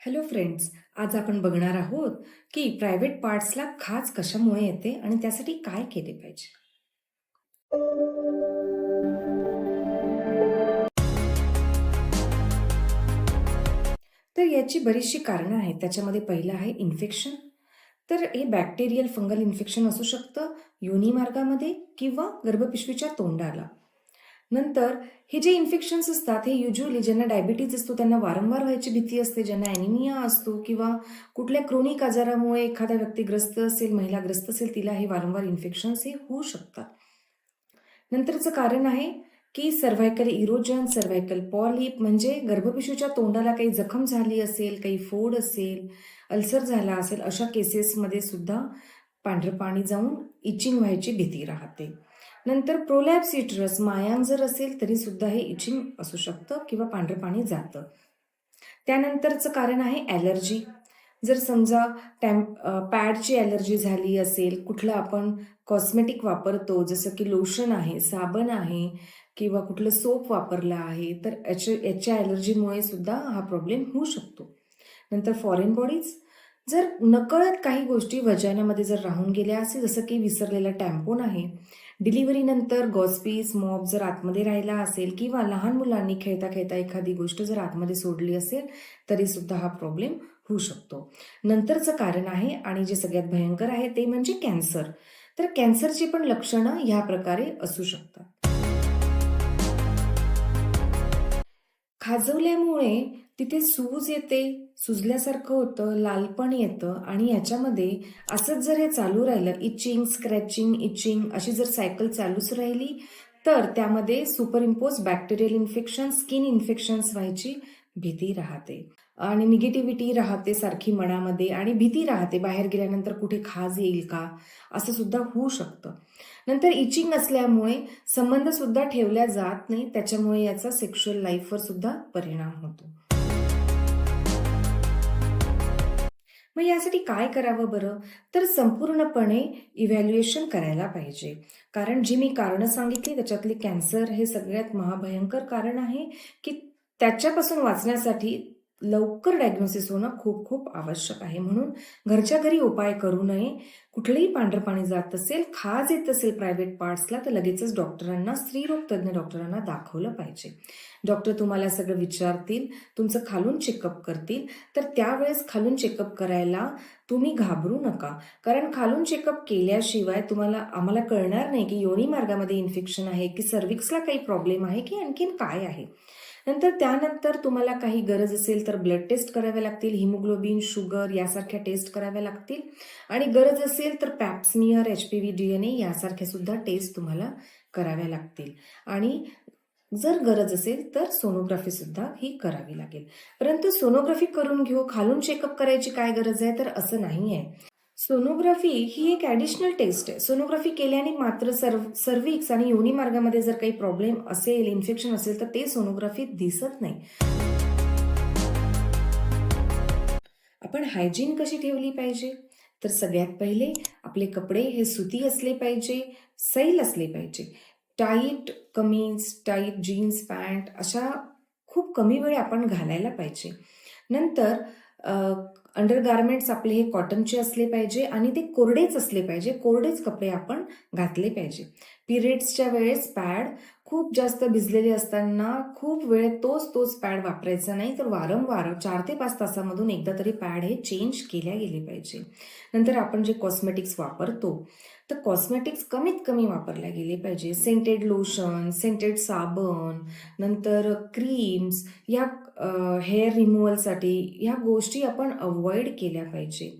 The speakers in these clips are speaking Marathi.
हॅलो फ्रेंड्स आज आपण बघणार आहोत की प्रायव्हेट पार्ट्सला खाज कशामुळे येते आणि त्यासाठी काय केले पाहिजे? तर याची बरीचशी कारणं आहेत. त्याच्यामध्ये पहिलं आहे इन्फेक्शन तर हे बॅक्टेरियल फंगल इन्फेक्शन असू शकतं योनी मार्गामध्ये किंवा गर्भपिशवीच्या तोंडाला. नंतर हे जे इन्फेक्शन्स असतात हे युजली ज्यांना डायबिटीज असतो त्यांना वारंवार व्हायची भीती असते. ज्यांना ॲनिमिया असतो किंवा कुठल्या क्रोनिक आजारामुळे एखादा व्यक्ती ग्रस्त असेल महिला ग्रस्त असेल तिला हे वारंवार इन्फेक्शन्स हे होऊ शकतात. नंतरचं कारण आहे की सर्व्हायकल इरोजन सर्व्हायकल पॉलिप म्हणजे गर्भपिशूच्या तोंडाला काही जखम झाली असेल काही फोड असेल अल्सर झाला असेल अशा केसेसमध्ये सुद्धा पांढरं पाणी जाऊन इचिंग व्हायची भीती राहते. नंतर प्रोलॅप्सिट्रस मायांग जर असेल तरी सुद्धा हे इचिंग असू शकतं किंवा पांढरं पाणी जातं. त्यानंतरचं कारण आहे ॲलर्जी जर समजा टॅम पॅडची ॲलर्जी झाली असेल कुठलं आपण कॉस्मेटिक वापरतो जसं की लोशन आहे साबण आहे किंवा कुठलं सोप वापरलं आहे तर याच्या याच्या ॲलर्जीमुळे सुद्धा हा प्रॉब्लेम होऊ शकतो. नंतर फॉरेन बॉडीज जर नकळत काही गोष्टी वजानामध्ये जर राहून गेल्या असेल जसं की विसरलेला टॅम्पोन आहे डिलिव्हरीनंतर गॉस्पीस मॉब जर आतमध्ये राहिला असेल किंवा लहान मुलांनी खेळता खेळता एखादी गोष्ट जर आतमध्ये सोडली असेल तरी सुद्धा हा प्रॉब्लेम होऊ शकतो. नंतरचं कारण आहे आणि जे सगळ्यात भयंकर आहे ते म्हणजे कॅन्सर. तर कॅन्सरची पण लक्षणं ह्या प्रकारे असू शकतात. खाजवल्यामुळे तिथे सूज येते सुजल्यासारखं होतं लालपण येतं आणि याच्यामध्ये असंच जर हे चालू राहिलं इचिंग स्क्रॅचिंग इचिंग अशी जर सायकल चालूच राहिली तर त्यामध्ये super impose bacterial infection skin infections व्हायची भीती राहते. आणि निगेटिव्हिटी राहते सारखी मनामध्ये आणि भीती राहते बाहेर गेल्यानंतर कुठे खाज येईल का असं सुद्धा होऊ शकतं. नंतर इचिंग असल्यामुळे संबंध सुद्धा ठेवल्या जात नाही त्याच्यामुळे याचा सेक्शुअल लाईफवर सुद्धा परिणाम होतो. मग यासाठी काय करावं बरं? तर संपूर्णपणे इव्हॅल्युएशन करायला पाहिजे. कारण जी मी कारणं सांगितली त्याच्यातली कॅन्सर हे सगळ्यात महाभयंकर कारण आहे की त्याच्यापासून वाचण्यासाठी लवकर डायग्नोसिस होणं खूप खूप आवश्यक आहे. म्हणून घरच्या घरी उपाय करू नये. कुठलंही पांढरं पाणी जात असेल खाज येत असेल प्रायव्हेट पार्ट्सला तर लगेचच डॉक्टरांना स्त्रीरोग तज्ज्ञ डॉक्टरांना दाखवलं पाहिजे. डॉक्टर तुम्हाला सगळं विचारतील तुमचं खालून चेकअप करतील. तर त्यावेळेस खालून चेकअप करायला तुम्ही घाबरू नका. कारण खालून चेकअप केल्याशिवाय तुम्हाला आम्हाला कळणार नाही की योनी मार्गामध्ये इन्फेक्शन आहे की सर्विक्सला काही प्रॉब्लेम आहे की आणखीन काय आहे. नंतर त्यानंतर तुम्हाला काही गरज असेल तर ब्लड टेस्ट कराव्या लागतील हिमोग्लोबिन शुगर यासारख्या टेस्ट कराव्या लागतील. आणि गरज असेल तर pap smear H P V D N A यासारख्या सुद्धा टेस्ट तुम्हाला कराव्या लागतील. आणि जर गरज असेल तर सोनोग्राफी सुद्धा ही करावी लागेल. परंतु सोनोग्राफी करून घेऊ खालून चेकअप करायची काय गरज आहे? तर असं नाही आहे सोनोग्राफी ही एक ॲडिशनल टेस्ट आहे. सोनोग्राफी केल्याने मात्र सर्व सर्विक्स आणि योनी मार्गामध्ये जर काही प्रॉब्लेम असेल इन्फेक्शन असेल तर ते सोनोग्राफीत दिसत नाही. आपण हायजीन कशी ठेवली पाहिजे? तर सगळ्यात पहिले आपले कपडे हे सुती असले पाहिजे सैल असले पाहिजे. टाईट कमीज टाईट जीन्स पॅन्ट अशा खूप कमी वेळ आपण घालायला पाहिजे. नंतर अंडरगार्मेंट्स आपले हे कॉटनचे असले पाहिजे आणि ते कोरडेच असले पाहिजे. कोरडेच कपडे आपण घातले पाहिजे. पिरियड्सच्या वेळेस पॅड खूप जास्त भिजलेले असताना खूप वेळ तोच तोच पॅड वापरायचा नाही तर वारंवार चार ते पाच तासामधून एकदा तरी पॅड हे चेंज केल्या गेले पाहिजे. नंतर आपण जे कॉस्मेटिक्स वापरतो तर कॉस्मेटिक्स कमीत कमी वापरल्या गेले पाहिजे. सेंटेड लोशन सेंटेड साबण नंतर क्रीम्स या हेअर रिमूव्हलसाठी ह्या गोष्टी आपण अवॉइड केल्या पाहिजे.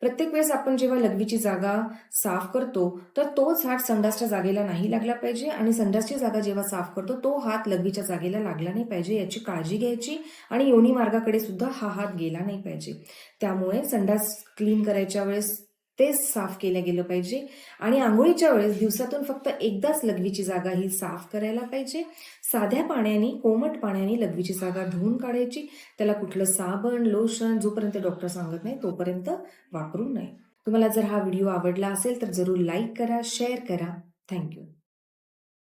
प्रत्येक वेळेस आपण जेव्हा लघवीची जागा साफ करतो तर तोच हात संडासच्या जागेला नाही लागला पाहिजे आणि संडासची जागा जेव्हा साफ करतो तो हात लघवीच्या जागेला लागला नाही पाहिजे याची काळजी घ्यायची आणि योनी मार्गाकडे सुद्धा हा हात गेला नाही पाहिजे. त्यामुळे संडास क्लीन करायच्या वेळेस तेच साफ केलं गेलं पाहिजे. आणि आंघोळीच्या वेळेस दिवसातून फक्त एकदाच लघवीची जागा ही साफ करायला पाहिजे. साध्या पाण्याने कोमट पाण्याने लघवीची जागा धुवून काढायची. त्याला कुठलं साबण लोशन जोपर्यंत डॉक्टर सांगत नाही तोपर्यंत वापरू नये. तुम्हाला जर हा व्हिडिओ आवडला असेल तर जरूर लाईक करा शेअर करा. थँक्यू.